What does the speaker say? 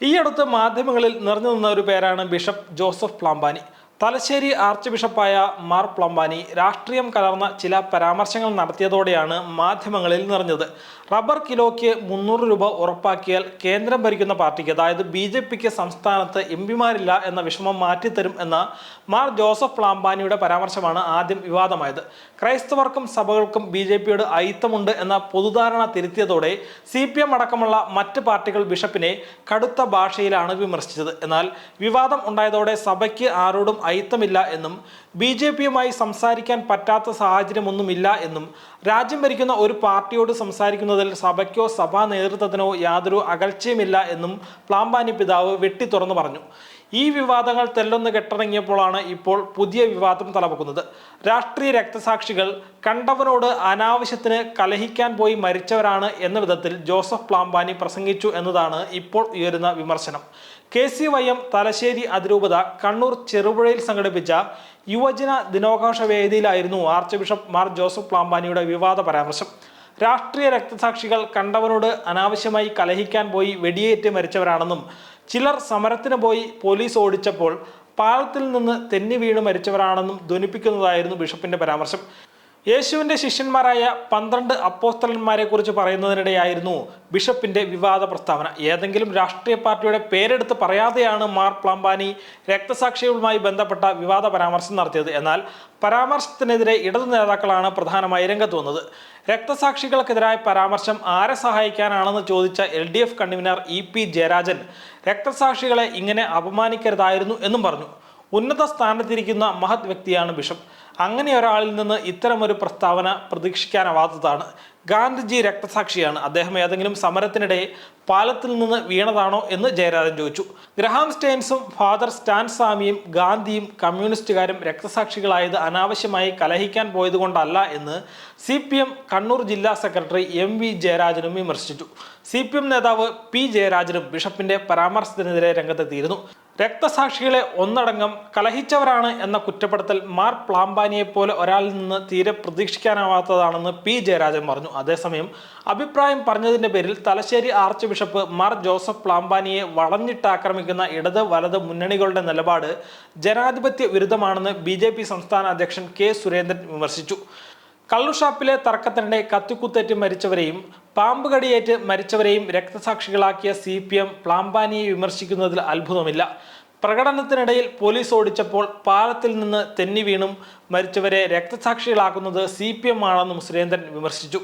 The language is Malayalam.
ഈ അടുത്ത് മാധ്യമങ്ങളിൽ നിറഞ്ഞു നിന്ന ഒരു പേരാണ് bishop Joseph Pamplany. Thalassery arch ബിഷപ്പായ Mar Pamplany രാഷ്ട്രീയം കലർന്ന ചില പരാമർശങ്ങൾ നടത്തിയതോടെയാണ് മാധ്യമങ്ങളിൽ നിറഞ്ഞത്. റബ്ബർ കിലോയ്ക്ക് മുന്നൂറ് രൂപ ഉറപ്പാക്കിയാൽ കേന്ദ്രം ഭരിക്കുന്ന പാർട്ടിക്ക് അതായത് ബി ജെ പിക്ക് സംസ്ഥാനത്ത് എം പിമാരില്ല എന്ന വിഷമം മാറ്റിത്തരും എന്ന മാർ ജോസഫ് പ്ലാംബാനിയുടെ പരാമർശമാണ് ആദ്യം വിവാദമായത്. ക്രൈസ്തവർക്കും സഭകൾക്കും ബി ജെ പിയുടെ അയിത്തമുണ്ട് എന്ന പൊതുധാരണ തിരുത്തിയതോടെ സി പി എം അടക്കമുള്ള മറ്റ് പാർട്ടികൾ ബിഷപ്പിനെ കടുത്ത ഭാഷയിലാണ് വിമർശിച്ചത്. എന്നാൽ വിവാദം ഉണ്ടായതോടെ സഭയ്ക്ക് ആരോടും അയിത്തമില്ല എന്നും ബി ജെ പിയുമായി സംസാരിക്കാൻ പറ്റാത്ത സാഹചര്യമൊന്നുമില്ല എന്നും രാജ്യം ഭരിക്കുന്ന ഒരു പാർട്ടിയോട് സംസാരിക്കുന്നതിൽ സഭയ്ക്കോ സഭാ നേതൃത്വത്തിനോ യാതൊരു അകൽച്ചയുമില്ല എന്നും പ്ലാംബാനി പിതാവ് വെട്ടി തുറന്നു പറഞ്ഞു. ഈ വിവാദങ്ങൾ തെല്ലൊന്ന് കെട്ടിറങ്ങിയപ്പോഴാണ് ഇപ്പോൾ പുതിയ വിവാദം തലപൊക്കുന്നത് രാഷ്ട്രീയ രക്തസാക്ഷികൾ കണ്ടവനോട് അനാവശ്യത്തിന് കലഹിക്കാൻ പോയി മരിച്ചവരാണ് എന്ന വിധത്തിൽ ജോസഫ് പ്ലാംബാനി പ്രസംഗിച്ചു എന്നതാണ് ഇപ്പോൾ ഉയരുന്ന വിമർശനം. K C Y M Thalassery അതിരൂപത കണ്ണൂർ ചെറുപുഴയിൽ സംഘടിപ്പിച്ച യുവജന ദിനാഘോഷ വേദിയിലായിരുന്നു ആർച്ച് ബിഷപ്പ് മാർ ജോസഫ് പ്ലാംബാനിയുടെ വിവാദ പരാമർശം. രാഷ്ട്രീയ രക്തസാക്ഷികൾ കണ്ടവനോട് അനാവശ്യമായി കലഹിക്കാൻ പോയി വെടിയേറ്റ് മരിച്ചവരാണെന്നും ചിലർ സമരത്തിന് പോയി പോലീസ് ഓടിച്ചപ്പോൾ പാലത്തിൽ നിന്ന് തെന്നി വീണ് മരിച്ചവരാണെന്നും ധ്വനിപ്പിക്കുന്നതായിരുന്നു ബിഷപ്പിന്റെ പരാമർശം. യേശുവിന്റെ ശിഷ്യന്മാരായ പന്ത്രണ്ട് അപ്പോസ്തലന്മാരെ കുറിച്ച് പറയുന്നതിനിടെയായിരുന്നു ബിഷപ്പിന്റെ വിവാദ പ്രസ്താവന. ഏതെങ്കിലും രാഷ്ട്രീയ പാർട്ടിയുടെ പേരെടുത്ത് പറയാതെയാണ് മാർ പ്ലാംബാനി രക്തസാക്ഷികളുമായി ബന്ധപ്പെട്ട വിവാദ പരാമർശം നടത്തിയത്. എന്നാൽ പരാമർശത്തിനെതിരെ ഇടതു നേതാക്കളാണ് പ്രധാനമായി രംഗത്ത് വന്നത്. രക്തസാക്ഷികൾക്കെതിരായ പരാമർശം ആരെ സഹായിക്കാനാണെന്ന് ചോദിച്ച L D F convener E P Jayarajan രക്തസാക്ഷികളെ ഇങ്ങനെ അപമാനിക്കരുതായിരുന്നു എന്നും പറഞ്ഞു. ഉന്നത സ്ഥാനത്തിരിക്കുന്ന മഹത് വ്യക്തിയാണ് ബിഷപ്പ്. അങ്ങനെ ഒരാളിൽ നിന്ന് ഇത്തരമൊരു പ്രസ്താവന പ്രതീക്ഷിക്കാനാവാത്തതാണ്. ഗാന്ധിജി രക്തസാക്ഷിയാണ്. അദ്ദേഹം ഏതെങ്കിലും സമരത്തിനിടെ പാലത്തിൽ നിന്ന് വീണതാണോ എന്ന് ജയരാജൻ ചോദിച്ചു. ഗ്രഹാം സ്റ്റെയിൻസും ഫാദർ സ്റ്റാൻ സ്വാമിയും ഗാന്ധിയും കമ്മ്യൂണിസ്റ്റുകാരും രക്തസാക്ഷികളായത് അനാവശ്യമായി കലഹിക്കാൻ പോയതുകൊണ്ടല്ല എന്ന് സി പി എം കണ്ണൂർ ജില്ലാ സെക്രട്ടറി എം വി ജയരാജനും വിമർശിച്ചു. സി പി എം നേതാവ് പി ജയരാജനും ബിഷപ്പിന്റെ പരാമർശത്തിനെതിരെ രംഗത്തെത്തിയിരുന്നു. രക്തസാക്ഷികളെ ഒന്നടങ്കം കലഹിച്ചവരാണ് എന്ന കുറ്റപ്പെടുത്തൽ മാർ പ്ലാംബാനിയെ പോലെ ഒരാളിൽ നിന്ന് തീരെ പ്രതീക്ഷിക്കാനാവാത്തതാണെന്ന് പി ജയരാജൻ പറഞ്ഞു. അതേസമയം അഭിപ്രായം പറഞ്ഞതിന്റെ പേരിൽ Thalassery arch bishop Mar Joseph പ്ലാംബാനിയെ വളഞ്ഞിട്ട് ആക്രമിക്കുന്ന ഇടത് വലത് മുന്നണികളുടെ നിലപാട് ജനാധിപത്യ വിരുദ്ധമാണെന്ന് ബി സംസ്ഥാന അധ്യക്ഷൻ കെ സുരേന്ദ്രൻ വിമർശിച്ചു. കള്ളുഷാപ്പിലെ തർക്കത്തിനിടെ കത്തിക്കുത്തേറ്റ് മരിച്ചവരെയും പാമ്പ് കടിയേറ്റ് മരിച്ചവരെയും രക്തസാക്ഷികളാക്കിയ സി പി എം പ്ലാമ്പാനിയെ വിമർശിക്കുന്നതിൽ അത്ഭുതമില്ല. പ്രകടനത്തിനിടയിൽ പോലീസ് ഓടിച്ചപ്പോൾ പാലത്തിൽ നിന്ന് തെന്നി വീണും മരിച്ചവരെ രക്തസാക്ഷികളാക്കുന്നത് സി പി എം ആണെന്നും സുരേന്ദ്രൻ വിമർശിച്ചു.